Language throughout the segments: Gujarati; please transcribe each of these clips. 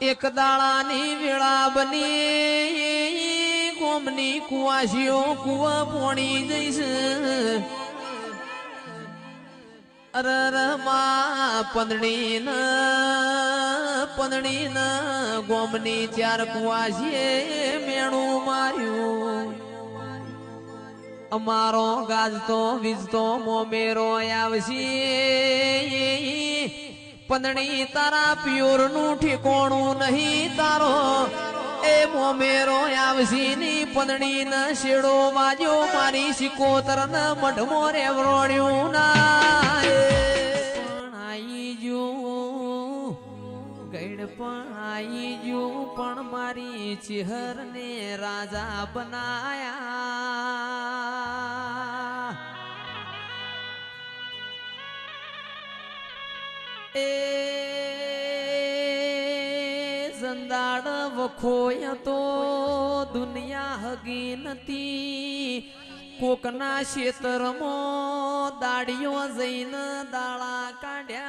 એક દાળાની વેળા બની કોમની કુવાસીઓ કુવા પોણી જઈશ. અરરમાં પંદડી ન ગોમની ચાર કુવાસીએ મેણું માર્યું. અમારો ગાજતો વીજતો મોમેરો આવશે. પંદડી તારા પિયોરનું ઠેકોણું નહીં તારો. એ મોમેરો આવશી ની પંદણી ન શેડો વાજો, મારી શિકોતર ન મઢમો રે વરોડ્યું ના પણ પણ આઈ જો પણ મારી ચિહર ને રાજા બનાયા. એ સંદાડ વખોય તો દુનિયા હગી નથી. કોકના ક્ષેત્રમાં દાડીઓ જઈને દાળા કાઢ્યા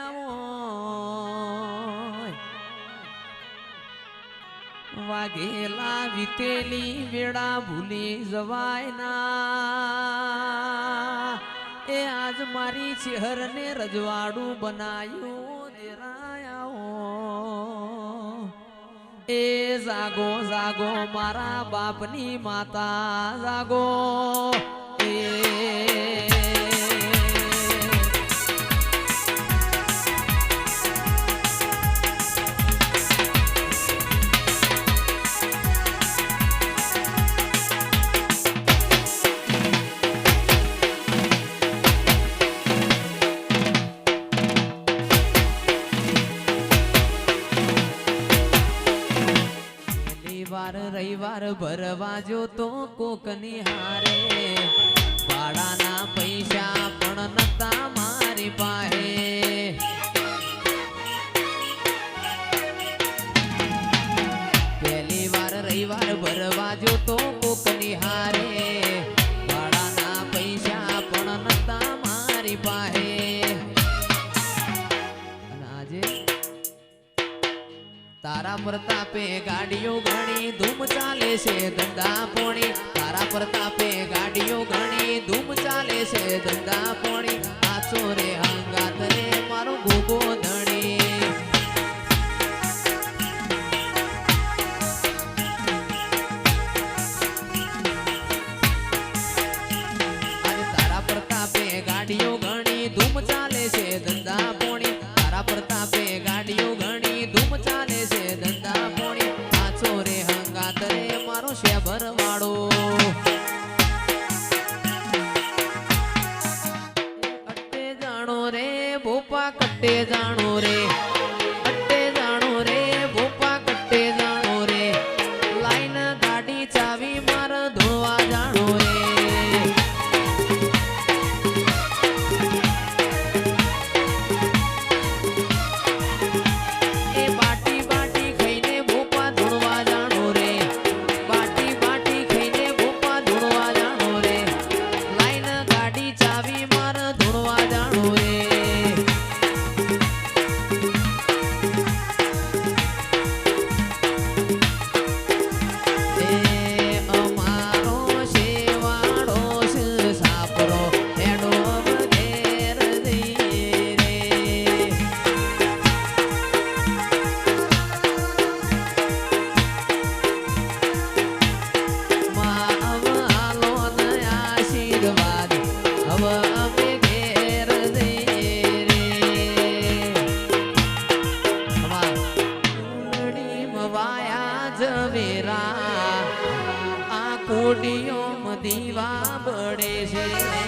વાઘેલા વીતેલી વેળા ભૂલી જવાય ના. એ આજ મારી ચહેરને રજવાડું બનાયું એ જાગો જાગો મારા બાપની માતા જાગો રવિવાર ભરવા જો તો કોકની હારે ભાડાના પૈસા પણ નતા મારી પાસે. પહેલી વાર રવિવાર ભરવા જો તો કોકની હારે ભાડાના પૈસા પણ નતા મારી પાસે. તારા પ્રતાપે ગાડીઓ ઘણી ધૂમ ચાલે છે ધંધા પોણી. તારા પ્રતાપે ગાડીઓ ઘણી ધૂમ ચાલે છે ધંધા પોણી. આછો રે મારો શેભર વાળો કટ્ટે જાણો રે ભોપા કટ્ટે જાણો રે. કોડીઓ દીવા બળે છે.